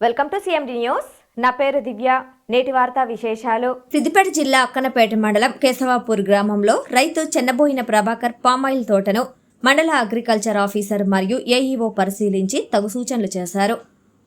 Welcome to CMD news నా పేరు దివ్య. నేటి వార్తా విశేషాలు. సిద్దిపేట జిల్లా అక్కనపేట మండలం కేశవాపూర్ గ్రామంలో రైతు చెన్నబోయిన ప్రభాకర్ పామాయిల్ తోటను మండల అగ్రికల్చర్ ఆఫీసర్ మరియు ఏఈఓ పరిశీలించి తగు సూచనలు చేశారు.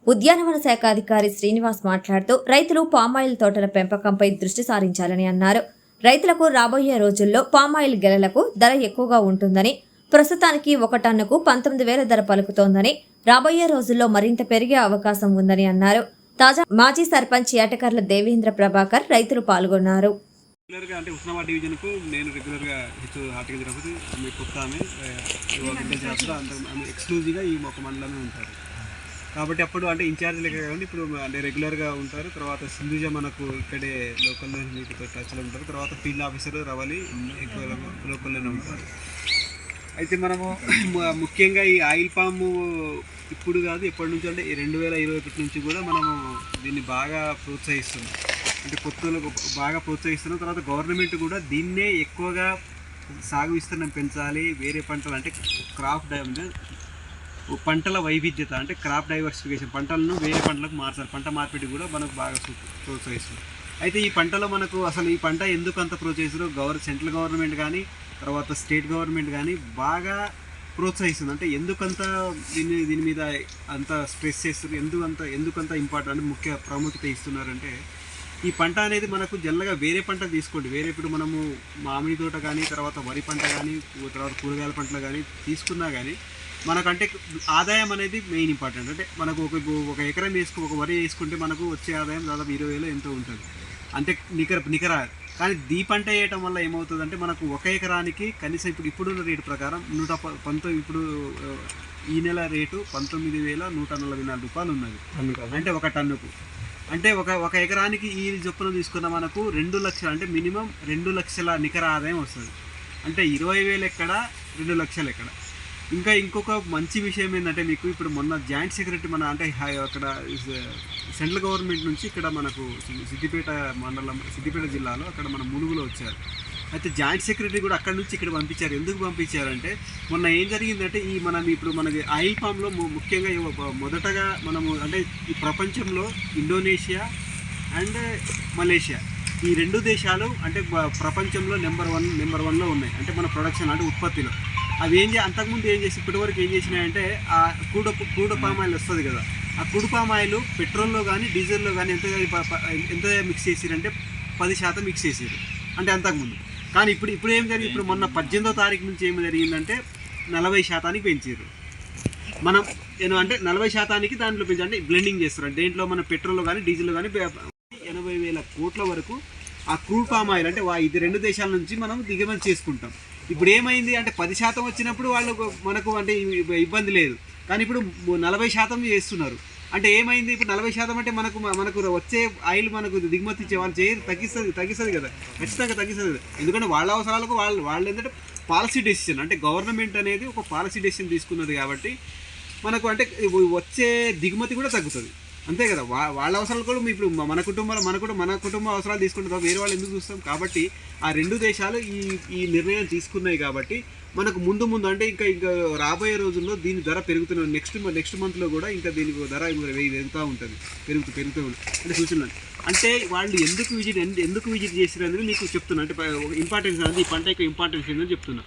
ఉద్యానవన శాఖ అధికారి శ్రీనివాస్ మాట్లాడుతూ రైతులు పామాయిల్ తోటల పెంపకంపై దృష్టి సారించాలని అన్నారు. రైతులకు రాబోయే రోజుల్లో పామాయిల్ గెలలకు ధర ఎక్కువగా ఉంటుందని ప్రస్తుతానికి ఒక టన్నుకు పంతొమ్మిది వేల ధర పలుకుతోందని రాబోయే రోజుల్లో మరింత పెరిగే అవకాశం ఉందని అన్నారు. తాజా మాజీ సర్పంచ్ ఏటకర్ల దేవేంద్ర ప్రభాకర్ రైతులు పాల్గొన్నారు. రెగ్యులర్గా అంటే ఉస్మానాబాద్ డివిజన్కు నేను రెగ్యులర్గా హెచ్ హార్టికల్చర్ మీ కొత్త ఆమె వింటేజ్ రాష్ట్రంలో అంత ఎక్స్క్లూజివ్గా ఈ ఒక మండలమే ఉంటారు. కాబట్టి అప్పుడు అంటే ఇన్ఛార్జ్ లెక్క కాబట్టి ఇప్పుడు అంటే రెగ్యులర్గా ఉంటారు. తర్వాత సింధుజ మనకు ఇక్కడే లోకల్లో మీకు టచ్లో ఉంటారు. తర్వాత ఫీల్డ్ ఆఫీసర్ రవలి ఎక్కువ లోకల్లోనే ఉంటారు. అయితే మనము ముఖ్యంగా ఈ ఆయిల్ పాము ఇప్పుడు కాదు ఎప్పటి నుంచి అంటే రెండు వేల ఇరవై ఒకటి నుంచి కూడా మనము దీన్ని బాగా ప్రోత్సహిస్తున్నాం. అంటే కొత్తలకు బాగా ప్రోత్సహిస్తున్నాం. తర్వాత గవర్నమెంట్ కూడా దీన్నే ఎక్కువగా సాగు విస్తీర్ణం పెంచాలి వేరే పంటలు అంటే క్రాప్ పంటల వైవిధ్యత అంటే క్రాప్ డైవర్సిఫికేషన్ పంటలను వేరే పంటలకు మార్చాలి. పంట మార్పిడి కూడా మనకు బాగా ప్రోత్సహిస్తుంది. అయితే ఈ పంటలో మనకు అసలు ఈ పంట ఎందుకు అంత ప్రోత్సహిస్తారో గవర్ సెంట్రల్ గవర్నమెంట్ కానీ తర్వాత స్టేట్ గవర్నమెంట్ కానీ బాగా ప్రోత్సహిస్తుంది. అంటే ఎందుకంత దీని దీని మీద అంత స్ట్రెస్ చేస్తారు ఎందుకంత ఎందుకంత ఇంపార్టెంట్ ముఖ్య ప్రాముఖ్యత ఇస్తున్నారంటే ఈ పంట అనేది మనకు జనరల్గా వేరే పంట తీసుకోండి. వేరే ఇప్పుడు మనము మామిడి తోట కానీ తర్వాత వరి పంట కానీ తర్వాత కూరగాయల పంటలు కానీ తీసుకున్నా కానీ మనకంటే ఆదాయం అనేది మెయిన్ ఇంపార్టెంట్. అంటే మనకు ఒక ఒక ఎకరం వేసుకు ఒక వరి వేసుకుంటే మనకు వచ్చే ఆదాయం దాదాపు ఇరవై వేలు ఎంతో ఉంటుంది. అంటే నికర నికర కానీ దీ పంట వేయటం వల్ల ఏమవుతుందంటే మనకు ఒక ఎకరానికి కనీసం ఇప్పుడు ఇప్పుడున్న రేటు ప్రకారం నూట పంతొమ్మిది ఇప్పుడు ఈ నెల రేటు పంతొమ్మిది వేల నూట నలభై నాలుగు రూపాయలు ఉన్నది. అంటే ఒక టన్నుకు. అంటే ఒక ఒక ఎకరానికి ఈ చొప్పున తీసుకున్న మనకు రెండు లక్షలు అంటే మినిమం రెండు లక్షల నికర ఆదాయం వస్తుంది. అంటే ఇరవై వేలు ఎక్కడ రెండు లక్షలు ఎక్కడ. ఇంకా ఇంకొక మంచి విషయం ఏంటంటే మీకు ఇప్పుడు మొన్న జాయింట్ సెక్రటరీ మన అంటే హై- అక్కడ uh, సెంట్రల్ గవర్నమెంట్ నుంచి ఇక్కడ మనకు సిద్దిపేట మండలం సిద్దిపేట జిల్లాలో అక్కడ మన ములుగులో వచ్చారు. అయితే జాయింట్ సెక్రటరీ కూడా అక్కడ నుంచి ఇక్కడ పంపించారు. ఎందుకు పంపించారంటే మొన్న ఏం జరిగిందంటే ఈ మనం ఇప్పుడు మనకి ఆయిల్ పామ్లో ముఖ్యంగా మొదటగా మనము అంటే ఈ ప్రపంచంలో ఇండోనేషియా అండ్ మలేషియా ఈ రెండు దేశాలు అంటే ప్రపంచంలో నెంబర్ వన్ నెంబర్ వన్లో ఉన్నాయి. అంటే మన ప్రొడక్షన్ అంటే ఉత్పత్తిలో. అవి ఏం చే అంతకుముందు ఏం చేసి ఇప్పటివరకు ఏం చేసినాయంటే ఆ కూడ కూడపామాయిల్ వస్తుంది కదా ఆ కూడ పెట్రోల్లో కానీ డీజిల్లో కానీ ఎంత ఎంత మిక్స్ చేసిరంటే పది శాతం మిక్స్ చేసారు అంటే అంతకుముందు. కానీ ఇప్పుడు ఇప్పుడు ఏం జరిగింది? ఇప్పుడు మొన్న పద్దెనిమిదో తారీఖు నుంచి ఏమి జరిగిందంటే నలభై శాతానికి పెంచారు మనం నేను అంటే నలభై శాతానికి దాంట్లో పెంచి అంటే బ్లెండింగ్ చేస్తారు. దేంట్లో మన పెట్రోల్ కానీ డీజిల్ కానీ ఎనభై వేల కోట్ల వరకు ఆ క్రూడ్ పామ్ ఆయిల్ అంటే ఇది రెండు దేశాల నుంచి మనం దిగుమతి చేసుకుంటాం. ఇప్పుడు ఏమైంది అంటే పది శాతం వచ్చినప్పుడు వాళ్ళు మనకు అంటే ఇబ్బంది లేదు. కానీ ఇప్పుడు నలభై శాతం చేస్తున్నారు. అంటే ఏమైంది? ఇప్పుడు నలభై శాతం అంటే మనకు మనకు వచ్చే ఆయిల్ మనకు దిగుమతి ఇచ్చే వాళ్ళు చేయరు తగ్గిస్తుంది తగ్గిస్తుంది కదా. ఖచ్చితంగా తగ్గిస్తుంది కదా. ఎందుకంటే వాళ్ళ అవసరాలకు వాళ్ళు వాళ్ళు ఏంటంటే పాలసీ డెసిషన్. అంటే గవర్నమెంట్ అనేది ఒక పాలసీ డెసిషన్ తీసుకున్నది కాబట్టి మనకు అంటే వచ్చే దిగుమతి కూడా తగ్గుతుంది. అంతే కదా వా వాళ్ళ అవసరాలు కూడా ఇప్పుడు మన కుటుంబాలు మన కూడా మన కుటుంబ అవసరాలు తీసుకుంటాం వేరే వాళ్ళు ఎందుకు చూస్తాం? కాబట్టి ఆ రెండు దేశాలు ఈ ఈ నిర్ణయం తీసుకున్నాయి కాబట్టి మనకు ముందు ముందు అంటే ఇంకా ఇంకా రాబోయే రోజుల్లో దీని ధర పెరుగుతున్న నెక్స్ట్ నెక్స్ట్ మంత్లో కూడా ఇంకా దీనికి ధర వెయ్యి పెరుగుతూ ఉంటుంది. పెరుగుతూ పెరుగుతూ ఉంటుంది. అంటే సూచనలు. అంటే వాళ్ళు ఎందుకు విజిట్ ఎందుకు విజిట్ చేసారు అనేది మీకు చెప్తున్నా. అంటే ఇంపార్టెన్స్ అనేది ఈ పంట యొక్క ఇంపార్టెన్స్ ఏందని చెప్తున్నా.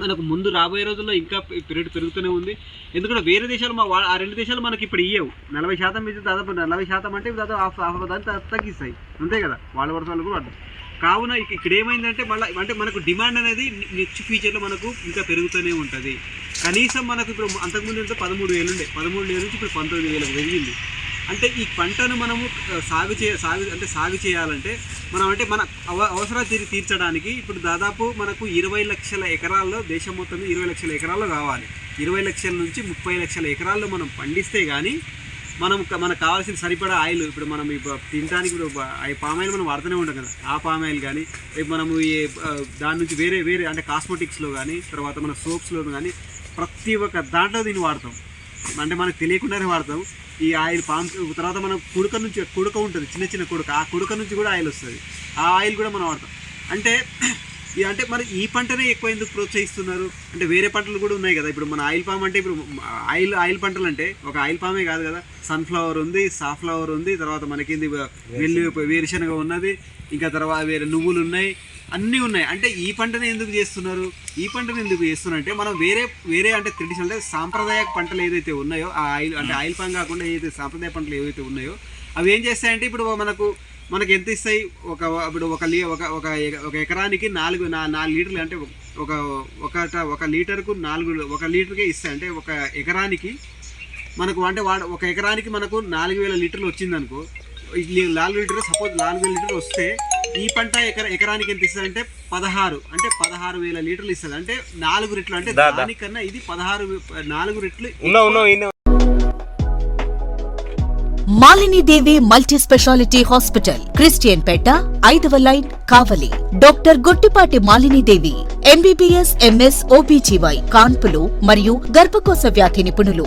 మనకు ముందు రాబోయే రోజుల్లో ఇంకా పీరియడ్ పెరుగుతూనే ఉంది. ఎందుకంటే వేరే దేశాలు మా ఆ రెండు దేశాలు మనకి ఇప్పుడు ఇయ్యవు. నలభై శాతం మీద దాదాపు నలభై శాతం అంటే దాదాపు హాఫ్ హాఫ్ దాన్ని తగ్గిస్తాయి. అంతే కదా? వాళ్ళ వర్షాలు కూడా అర్థం కావున ఇక్కడ ఏమైందంటే మళ్ళీ అంటే మనకు డిమాండ్ అనేది నెక్స్ట్ ఫ్యూచర్లో మనకు ఇంకా పెరుగుతూనే ఉంటుంది. కనీసం మనకు ఇప్పుడు అంతకుముందు అంటే పదమూడు వేలు ఉండే పదమూడు వేల నుంచి ఇప్పుడు పంతొమ్మిది వేలకు పెరిగింది. అంటే ఈ పంటను మనము సాగు చే సాగు అంటే సాగు చేయాలంటే మనం అంటే మన అవ అవసరాలు తీర్ తీర్చడానికి ఇప్పుడు దాదాపు మనకు ఇరవై లక్షల ఎకరాల్లో దేశం మొత్తం ఇరవై లక్షల ఎకరాల్లో కావాలి. ఇరవై లక్షల నుంచి ముప్పై లక్షల ఎకరాల్లో మనం పండిస్తే కానీ మనం మనకు కావాల్సిన సరిపడా ఆయిల్ ఇప్పుడు మనం ఇప్పుడు తినడానికి ఇప్పుడు ఆ పామ్ ఆయిల్ మనం వాడుతూనే ఉంటాం కదా. ఆ పామ్ ఆయిల్ కానీ రేపు మనము ఈ దాని నుంచి వేరే వేరే అంటే కాస్మెటిక్స్లో కానీ తర్వాత మన సోప్స్లో కానీ ప్రతి ఒక్క దాంట్లో దీన్ని వాడతాం. అంటే మనకు తెలియకుండానే వాడతాం. ఈ ఆయిల్ పామ్ తర్వాత మనం కుడుక నుంచి కుడుక ఉంటుంది చిన్న చిన్న కుడుక ఆ కుడుక నుంచి కూడా ఆయిల్ వస్తుంది. ఆ ఆయిల్ కూడా మనం వాడతాం. అంటే అంటే మరి ఈ పంటనే ఎక్కువ ఎందుకు ప్రోత్సహిస్తున్నారు? అంటే వేరే పంటలు కూడా ఉన్నాయి కదా. ఇప్పుడు మన ఆయిల్ పామ్ అంటే ఇప్పుడు ఆయిల్ ఆయిల్ పంటలు అంటే ఒక ఆయిల్ పామే కాదు కదా. సన్ఫ్లవర్ ఉంది సాఫ్లవర్ ఉంది తర్వాత మనకింది వెల్లు వేరుశనగ ఉన్నది ఇంకా తర్వాత వేరే నువ్వులు ఉన్నాయి. అన్నీ ఉన్నాయి. అంటే ఈ పంటనే ఎందుకు చేస్తున్నారు? ఈ పంటను ఎందుకు చేస్తున్నారు? అంటే మనం వేరే వేరే అంటే ట్రెడిషనల్ అంటే సాంప్రదాయ పంటలు ఏదైతే ఉన్నాయో ఆ ఆయిల్ అంటే ఆయిల్ పామ్ కాకుండా ఏదైతే సాంప్రదాయ పంటలు ఏవైతే ఉన్నాయో అవి ఏం చేస్తాయంటే ఇప్పుడు మనకు మనకి ఎంత ఇస్తాయి? ఒక ఇప్పుడు ఒక లీ ఒక ఒక ఒక ఎకరానికి నాలుగు నా నాలుగు లీటర్లు అంటే ఒక ఒక ఒక లీటర్కు నాలుగు ఒక లీటర్కే ఇస్తాయి. అంటే ఒక ఎకరానికి మనకు అంటే వాడు ఒక ఎకరానికి మనకు నాలుగు వేల లీటర్లు వచ్చిందనుకో నాలుగు లీటర్ సపోజ్ నాలుగు వేల లీటర్లు వస్తే ఈ పంట ఎకర ఎకరానికి ఎంత ఇస్తుంది అంటే పదహారు అంటే పదహారు వేల లీటర్లు ఇస్తుంది అంటే నాలుగు రెట్లు అంటే దానికన్నా ఇది పదహారు నాలుగు రెట్లు Malinidevi multi speciality hospital Christian పేట ఐదవ line Kavali. Doctor Gottipati Malinidevi MBBS MS OBGY కాన్పులు మరియు గర్భకోశ వ్యాధి నిపుణులు.